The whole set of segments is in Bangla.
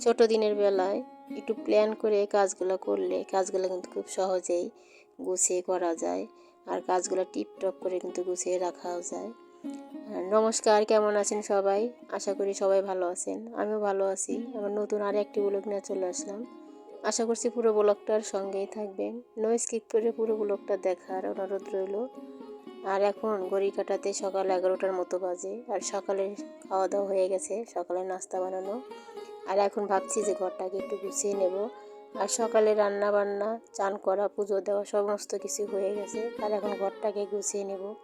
ছোট দিনের বেলায় একটু প্ল্যান করে কাজগুলো করলে কাজগুলো কিন্তু খুব সহজেই গুছিয়ে করা যায় আর কাজগুলো টিপটপ করে কিন্তু গুছিয়ে রাখাও যায়। আর নমস্কার, কেমন আছেন সবাই? আশা করি সবাই ভালো আছেন। আমিও ভালো আছি। আমার নতুন আর একটি ব্লগ নিয়ে চলে আসলাম। আশা করছি পুরো ব্লগটার সঙ্গেই থাকবেন। নো স্কিপ করে পুরো ব্লগটা দেখার অনুরোধ রইল। আর এখন গড়ি কাটাতে সকাল এগারোটার মতো বাজে। আর সকালে খাওয়া দাওয়া হয়ে গেছে। সকালে নাস্তা বানানো। আর এখন ভাবছি যে ঘরটাকে একটু গুছিয়ে নেব। আর সকালে রান্না বান্না চান করা, পুজো দেওয়া সমস্ত কিছু হয়ে গেছে। আর এখন ঘরটাকে গুছিয়ে নেব।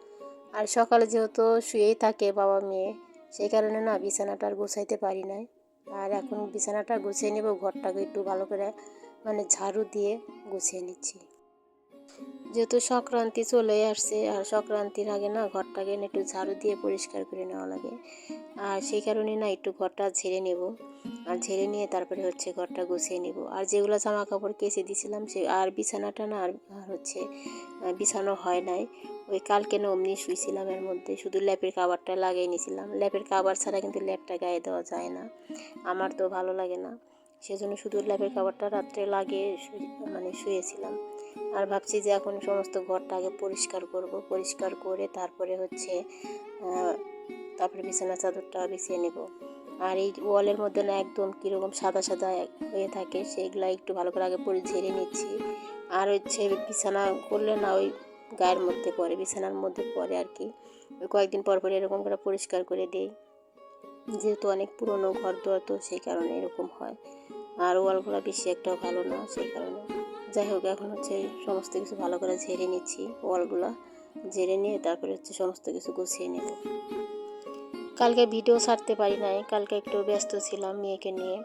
আর সকালে যেহেতু শুয়েই থাকে বাবা মেয়ে, সেই কারণে না বিছানাটা আর গুছাইতে পারি নাই। আর এখন বিছানাটা গুছিয়ে নেব, ঘরটাকে একটু ভালো করে মানে ঝাড়ু দিয়ে গুছিয়ে নিচ্ছি। যেহেতু সংক্রান্তি চলে আসছে, আর সংক্রান্তির আগে না ঘরটাকে একটু ঝাড়ু দিয়ে পরিষ্কার করে নেওয়া লাগে। আর সেই কারণে না একটু ঘরটা ঝেড়ে নেব। আর ঝেড়ে নিয়ে তারপরে হচ্ছে ঘরটা গুছিয়ে নেব। আর যেগুলো জামা কাপড় কেচে দিয়েছিলাম সে আর বিছানাটা না আর হচ্ছে বিছানো হয় নাই। ওই কালকে না অমনি শুয়েছিলাম এর মধ্যে। শুধু ল্যাপের কাবারটা লাগিয়ে নিয়েছিলাম ল্যাপের কাবার ছাড়া কিন্তু ল্যাপটা গায়ে দেওয়া যায় না। আমার তো ভালো লাগে না। সেজন্য শুধু ল্যাপের কাবারটা রাত্রে লাগিয়ে মানে শুয়েছিলাম। আর ভাবছি যে এখন সমস্ত ঘরটা আগে পরিষ্কার করব। পরিষ্কার করে তারপরে হচ্ছে তারপরে বিছানা চাদরটা বিছিয়ে নেব। আর এই ওয়ালের মধ্যে না একদম কীরকম সাদা সাদা হয়ে থাকে, সেগুলো একটু ভালো করে আগে পরে ঝেড়ে নিচ্ছি। আর হচ্ছে বিছানা করলে না ওই গায়ের মধ্যে পড়ে বিছানার মধ্যে পড়ে আর কি। ওই কয়েকদিন পর পর এরকম করে পরিষ্কার করে দিই। যেহেতু অনেক পুরনো ঘর দোয়ার তো সেই কারণে এরকম হয়। আর ওয়ালগুলো বেশি একটা ভালো না, সেই কারণে। যাই হোক, এখন হচ্ছে সমস্ত কিছু ভালো করে ঝেড়ে নিচ্ছি ওয়ালগুলো। ঝেড়ে নিয়ে তারপরে হচ্ছে সমস্ত কিছু গুছিয়ে নেব। কালকে ভিডিও ছাড়তে পারি নাই। কালকে একটু ব্যস্ত ছিলাম মেয়েকে নিয়ে।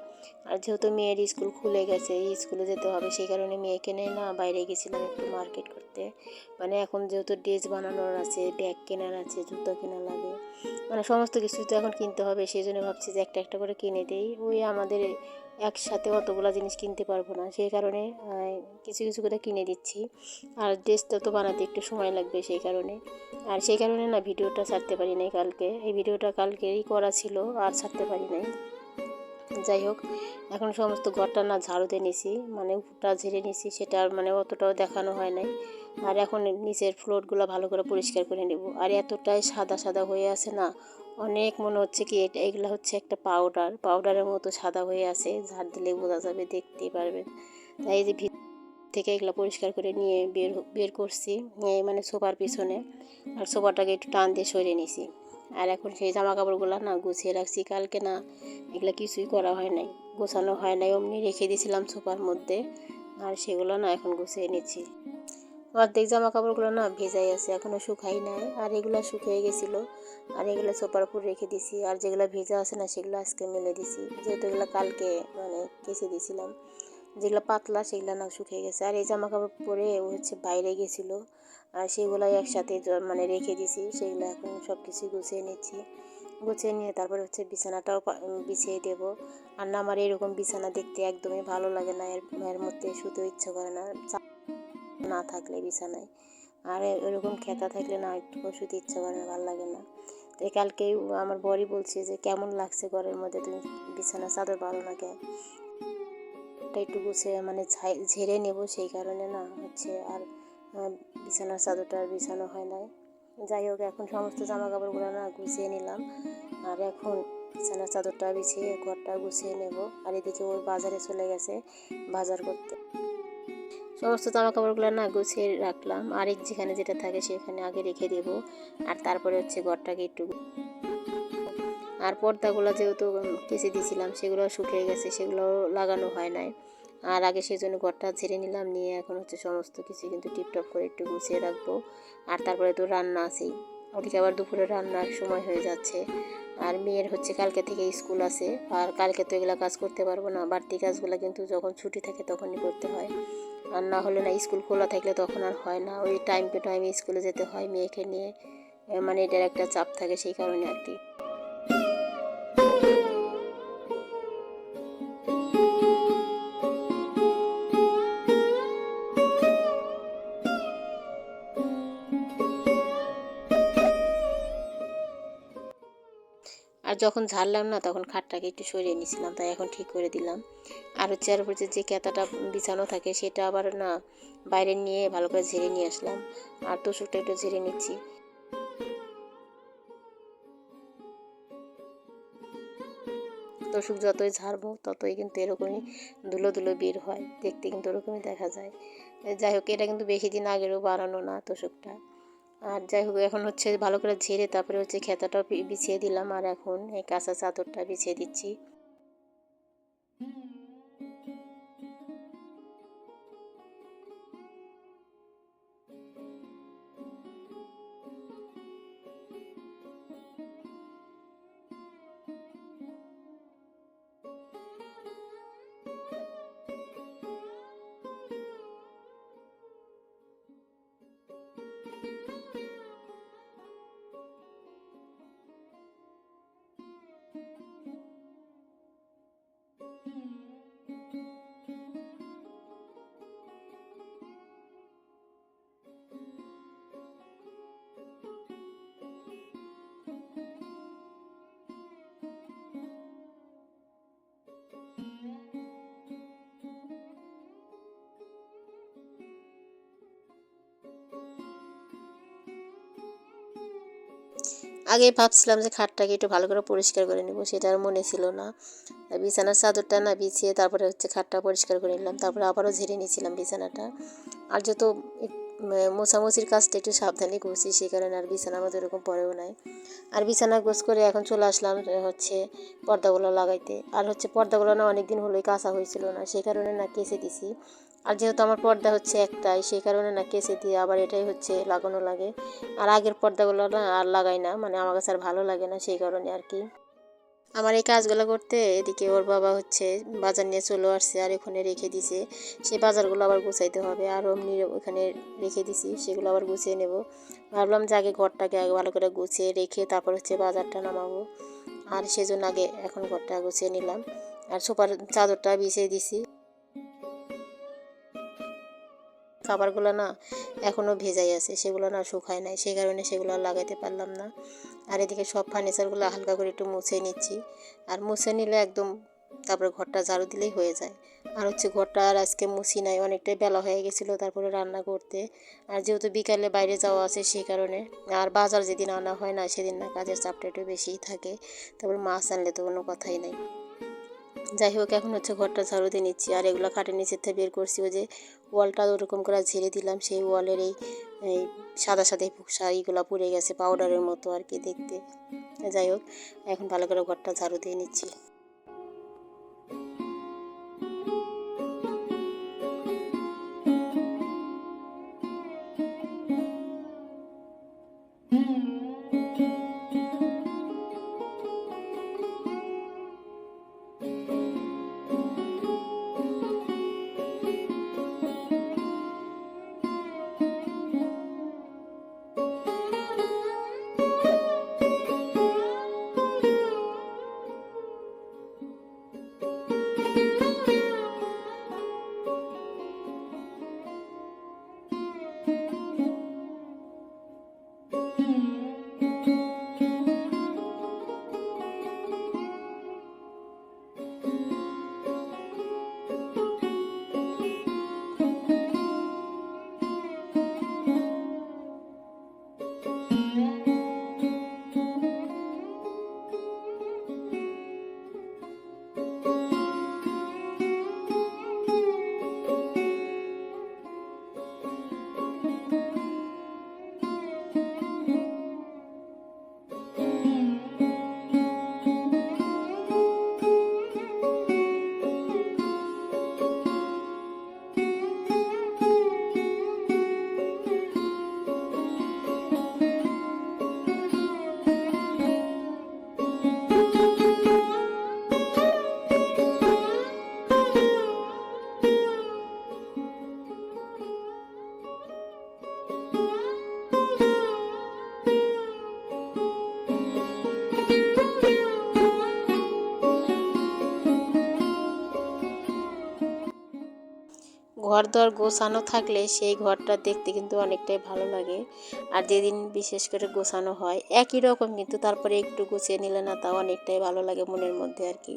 আর যেহেতু মেয়ের স্কুল খুলে গেছে স্কুলে যেতে হবে, সেই কারণে মেয়েকে নিয়ে না বাইরে গেছিলাম একটু মার্কেট করতে। মানে এখন যেহেতু ড্রেস বানানোর আছে ব্যাগ কেনার আছে, জুতো কেনা লাগে মানে সমস্ত কিছু তো এখন কিনতে হবে। সেই জন্য ভাবছি যে একটা একটা করে কিনে দিই। ওই আমাদের একসাথে অতগুলো জিনিস কিনতে পারব না। সেই কারণে কিছু কিছু করে কিনে দিচ্ছি। আর ড্রেসটা তো বানাতে একটু সময় লাগবে সেই কারণে। আর সেই কারণে না ভিডিওটা ছাড়তে পারি নাই কালকে। এই ভিডিওটা কালকেই করা ছিল, আর ছাড়তে পারি নাই। যাই হোক, এখন সমস্ত ঘরটা না ঝাড়ু দিয়ে নিছি মানে উপরটা ঝেড়ে নিছি, সেটা আর মানে অতটাও দেখানো হয় নাই। আর এখন নিচের ফ্লোরগুলো ভালো করে পরিষ্কার করে নেব। আর এতটাই সাদা সাদা হয়ে আছে না অনেক মনে হচ্ছে কি এটা, এগুলো হচ্ছে একটা পাউডার পাউডারের মতো সাদা হয়ে আছে, ঝাড় দিলে বোঝা যাবে, দেখতেই পারবেন। তাই যে ভিত থেকে এগুলো পরিষ্কার করে নিয়ে বের বের করছি এই মানে সোফার পিছনে। আর সোফাটাকে একটু টান দিয়ে সরিয়ে নিছি। আর এখন সেই জামা কাপড়গুলো না গুছিয়ে রাখছি, কালকে না এগুলো কিছুই করা হয় নাই, গোছানো হয় নাই, অমনি রেখে দিয়েছিলাম সোফার মধ্যে। আর সেগুলো না এখন গুছিয়ে নিচ্ছি। অর্ধেক জামা কাপড়গুলো না ভেজাই আছে এখনও শুকাই নাই। আর এগুলো শুকিয়ে গেছিল। আর এগুলো সোপার উপর রেখে দিছি। আর যেগুলো ভেজা আছে না, সেগুলো আজকে মেলে দিছি। যেহেতু এগুলো কালকে মানে কেচে দিয়েছিলাম যেগুলো পাতলা, সেগুলো না শুকিয়ে গেছে। আর এই জামা কাপড় পরে ও হচ্ছে বাইরে গেছিল। আর সেগুলাই একসাথে মানে রেখে দিছি। সেগুলো এখন সব কিছু গুছিয়ে নিচ্ছি। গুছিয়ে নিয়ে তারপর হচ্ছে বিছানাটাও বিছিয়ে দেব। আর না, আমার এরকম বিছানা দেখতে একদমই ভালো লাগে না। এর এর মধ্যে শুতে ইচ্ছে করে না। না থাকলে বিছানায়। আর এরকম খেতা থাকলে না, একটু শুতে ইচ্ছা করে না, ভালো লাগে না। তো কালকেই আমার বরই বলছে যে, কেমন লাগছে ঘরের মধ্যে? তুমি বিছানা চাদর ভালো না এটা একটু গুছিয়ে মানে ঝেড়ে নেব, সেই কারণে না, হচ্ছে আর বিছানার চাদরটা আর বিছানো হয় নাই। যাই হোক, এখন সমস্ত জামা কাপড়গুলো না গুছিয়ে নিলাম। আর এখন বিছানার চাদরটা বিছিয়ে, ঘরটা গুছিয়ে নেব। আর এদিকে ওর বাজারে চলে গেছে বাজার করতে। সমস্ত জামা কাপড়গুলো না গুছিয়ে রাখলাম। আর এক যেখানে যেটা থাকে সেখানে আগে রেখে দেব। আর তারপরে হচ্ছে ঘরটাকে একটু আর পর্দাগুলো যেহেতু কেচে দিয়েছিলাম সেগুলো শুকিয়ে গেছে সেগুলো লাগানো হয় নাই। আর আগে সেই জন্য ঘরটা ঝেড়ে নিলাম, নিয়ে এখন হচ্ছে সমস্ত কিছু কিন্তু টিপটপ করে একটু গুছিয়ে রাখব। আর তারপরে তো রান্না আছেই। ওদিকে আবার দুপুরে রান্নার সময় হয়ে যাচ্ছে। আর মেয়ের হচ্ছে কালকে থেকে স্কুল আছে। আর কালকে তো এগুলো কাজ করতে পারব না। বাড়তি কাজগুলো কিন্তু যখন ছুটি থাকে তখনই করতে হয়। আর না হলে না স্কুল খোলা থাকলে তখন আর হয় না। ওই টাইম টু টাইম স্কুলে যেতে হয় মেয়েকে নিয়ে। মানে এটার একটা চাপ থাকে সেই কারণে আর কি। যখন ঝাড়লাম না, তখন খাটটাকে একটু সরিয়ে নিয়েছিলাম, তাই এখন ঠিক করে দিলাম। আর হচ্ছে আর উপর যে কেতাটা বিছানো থাকে, সেটা আবার না বাইরে নিয়ে ভালো করে ঝেড়ে নিয়ে আসলাম। আর তোষকটা একটু ঝেড়ে নিচ্ছি। তোষক যতই ঝাড়বো, ততই কিন্তু এরকমই ধুলো ধুলো বের হয়। দেখতে কিন্তু ওরকমই দেখা যায়। যাই হোক, এটা কিন্তু বেশি দিন আগেরও বানানো না তোষকটা। আর যাই হোক, এখন হচ্ছে ভালো করে ঝেড়ে তারপরে হচ্ছে খেতাটাও বিছিয়ে দিলাম। আর এখন এই কাঁচা চাদরটা বিছিয়ে দিচ্ছি। আগে ভাবছিলাম যে খাটটাকে একটু ভালো করে পরিষ্কার করে নেব, সেটা আর মনে ছিল না। বিছানার চাদরটা না বিছিয়ে তারপরে হচ্ছে খাটটা পরিষ্কার করে নিলাম, তারপরে আবারও ঝেড়ে নিয়েছিলাম বিছানাটা। আর যত মোছামুছির কাজটা একটু সাবধানে করছি সেই কারণে আর বিছানার মধ্যে এরকম পড়েও নাই। আর বিছানা গোছ করে এখন চলে আসলাম হচ্ছে পর্দাগুলো লাগাইতে। আর হচ্ছে পর্দাগুলো না অনেক দিন হলোই কাঁচা হয়েছিল না সেই কারণে না কেচে দিছি। আর যেহেতু আমার পর্দা হচ্ছে একটাই, সেই কারণে না কেসে দিয়ে আবার এটাই হচ্ছে লাগানো লাগে। আর আগের পর্দাগুলো না আর লাগাই না মানে আমার কাছে আর ভালো লাগে না সেই কারণে আর কি। আমার এই কাজগুলো করতে এদিকে ওর বাবা হচ্ছে বাজার নিয়ে চলে আসছে আর এখানে রেখে দিছে। সেই বাজারগুলো আবার গুছাইতে হবে আর অমনি ওখানে রেখে দিছি, সেগুলো আবার গুছিয়ে নেব। ভাবলাম যে আগে ঘরটাকে আগে ভালো করে গুছিয়ে রেখে তারপর হচ্ছে বাজারটা নামাবো। আর সেজন্য আগে এখন ঘরটা গুছিয়ে নিলাম। আর সোফার চাদরটা বিছিয়ে দিছি। খাবারগুলো না এখনও ভেজাই আছে, সেগুলো না শুকায় নাই। সেই কারণে সেগুলো লাগাইতে পারলাম না। আর এদিকে সব ফার্নিচারগুলো হালকা করে একটু মুছে নিচ্ছি। আর মুছে নিলে একদম তারপরে ঘরটা ঝাড়ু দিলেই হয়ে যায়। আর হচ্ছে ঘরটা আর আজকে মুছি নাই, অনেকটাই বেলা হয়ে গেছিল তারপরে রান্না করতে। আর যেহেতু বিকালে বাইরে যাওয়া আছে সেই কারণে, আর বাজার যেদিন আনা হয় না, সেদিন না কাজের চাপটা একটু বেশিই থাকে। তারপরে মাছ আনলে তো কোনো কথাই নাই। যাই হোক, এখন হচ্ছে ঘরটা ঝাড়ু দিয়ে নিচ্ছি। আর এগুলো খাটের নিচের থেকে বের করছি, ওই যে ওয়ালটা ওরকম করে ঝেড়ে দিলাম, সেই ওয়ালের এই এই সাদা সাদা এইগুলো পুড়ে গেছে পাউডারের মতো আর কি দেখতে। যাই হোক, এখন ভালো করে ঘরটা ঝাড়ু দিয়ে নিচ্ছি। ঘর দর গোছানো থাকলে সেই ঘরটা দেখতে কিন্তু অনেকটাই ভালো লাগে। আর যেদিন বিশেষ করে গোছানো হয়, একই রকম কিন্তু তারপরে একটু গুছিয়ে নিলে না তাও অনেকটাই ভালো লাগে মনের মধ্যে আর কি।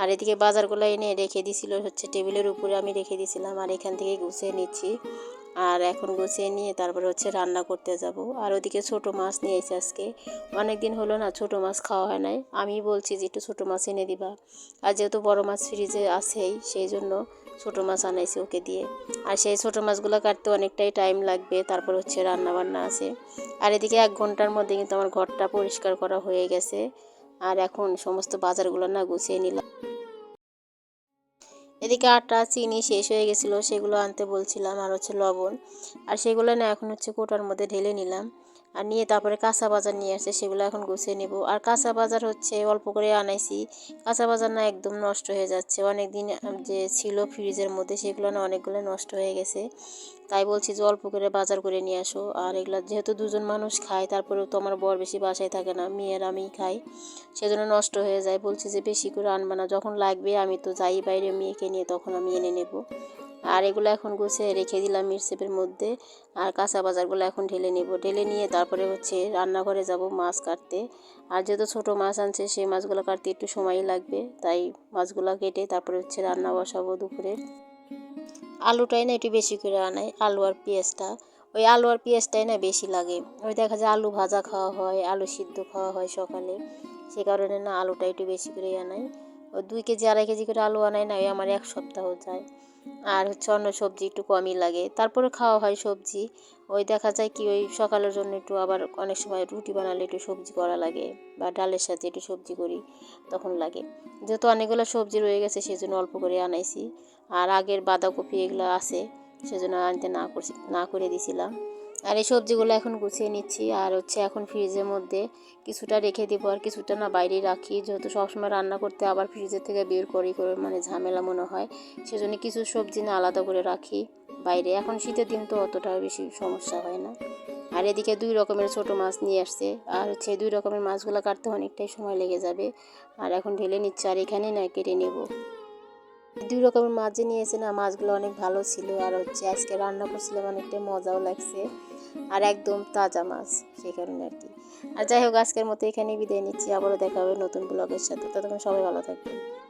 আর এদিকে বাজারগুলো এনে রেখে দিছিল হচ্ছে টেবিলের উপরে আমি রেখে দিয়েছিলাম আর এখান থেকে গুছিয়ে নিচ্ছি। আর এখন গুছিয়ে নিয়ে তারপরে হচ্ছে রান্না করতে যাব। আর ওদিকে ছোট মাছ নিয়ে এসে আজকে। অনেক দিন হলো না ছোট মাছ খাওয়া হয় নাই। আমি বলছি যে একটু ছোটো মাছ এনে দিবা। আর যেহেতু বড় মাছ ফ্রিজে আছেই, সেই জন্য ছোটো মাছ আনাইছি ওকে দিয়ে। আর সেই ছোটো মাছগুলো কাটতে অনেকটাই টাইম লাগবে, তারপর হচ্ছে রান্না বান্না আছে। আর এদিকে এক ঘণ্টার মধ্যে কিন্তু আমার ঘরটা পরিষ্কার করা হয়ে গেছে। আর এখন সমস্ত বাজারগুলো না গুছিয়ে নিলাম। এদিকে আটা, চিনি শেষ হয়ে গেছিল, সেগুলো আনতে বলছিলাম, আর হচ্ছে লবণ। আর সেগুলো না এখন হচ্ছে কোটার মধ্যে ঢেলে নিলাম। আর নিয়ে তারপরে কাঁচা বাজার নিয়ে আসছে, সেগুলো এখন গুছিয়ে নেব। আর কাঁচা বাজার হচ্ছে অল্প করে আনাইছি। কাঁচা বাজার না একদম নষ্ট হয়ে যাচ্ছে। অনেক দিন যে ছিল ফ্রিজের মধ্যে, সেগুলো না অনেকগুলো নষ্ট হয়ে গেছে। তাই বলছি যে অল্প করে বাজার করে নিয়ে আসো। আর এগুলো যেহেতু দুজন মানুষ খায়, তারপরেও তো আমার বর বেশি বাসায় থাকে না, মেয়ের আমিই খাই, সেজন্য নষ্ট হয়ে যায়। বলছি যে বেশি করে আনবা না, যখন লাগবে আমি তো যাই, বাইরে মেয়েকে নিয়ে তখন আমি এনে নেব। আর এগুলো এখন গুছিয়ে রেখে দিলাম মিরসেপের মধ্যে। আর কাঁচা বাজারগুলো এখন ঢেলে নেব। ঢেলে নিয়ে তারপরে হচ্ছে রান্নাঘরে যাব মাছ কাটতে। আর যেহেতু ছোটো মাছ আনছে সেই মাছগুলো কাটতে একটু সময়ই লাগবে। তাই মাছগুলো কেটে তারপরে হচ্ছে রান্না বসাবো দুপুরে। আলুটাই না একটু বেশি করে আনাই, আলু আর পেঁয়াজটা। ওই আলু আর পেঁয়াজটাই না বেশি লাগে। ওই দেখা যায় আলু ভাজা খাওয়া হয়, আলু সিদ্ধ খাওয়া হয় সকালে। সে কারণে না আলুটা একটু বেশি করে আনাই। ওই দুই কেজি, আড়াই কেজি করে আলু আনাই না, ওই আমার এক সপ্তাহ যায়। আর হচ্ছে অন্য সবজি একটু কমই লাগে। তারপরে খাওয়া হয় সবজি। ওই দেখা যায় কি ওই সকালের জন্য একটু আবার অনেক সময় রুটি বানালে একটু সবজি করা লাগে বা ডালের সাথে একটু সবজি করি, তখন লাগে। যেহেতু অনেকগুলো সবজি রয়ে গেছে সেই জন্য অল্প করে আনাইছি। আর আগের বাঁধাকপি এগুলো আছে, সেজন্য আনতে না করছি, না করে দিছিলাম। আর এই সবজিগুলো এখন গুছিয়ে নিচ্ছি। আর হচ্ছে এখন ফ্রিজের মধ্যে কিছুটা রেখে দিব আর কিছুটা না বাইরেই রাখি। যেহেতু সবসময় রান্না করতে আবার ফ্রিজের থেকে বের করি, করে মানে ঝামেলা মনে হয়। সেজন্য কিছু সবজি না আলাদা করে রাখি বাইরে। এখন শীতের দিন তো অতটা বেশি সমস্যা হয় না। আর এদিকে দুই রকমের ছোট মাছ নিয়ে আসছে। আর হচ্ছে দুই রকমের মাছগুলো কাটতে অনেকটাই সময় লেগে যাবে। আর এখন ঢেলে নিচ্ছে আর এখানে না কেটে নেব। দুই রকমের মাছ যে নিয়েছে না মাছগুলো অনেক ভালো ছিল। আর হচ্ছে আজকে রান্না করছিলাম অনেকটাই মজাও লাগছে। আর একদম তাজা মাছ, সেই কারণে আর কি। আর যাই হোক, আজকের মতো এখানেই বিদায় নিচ্ছি। আবারও দেখা হবে নতুন ব্লগের সাথে। ততক্ষণ সবাই ভালো থাকবেন।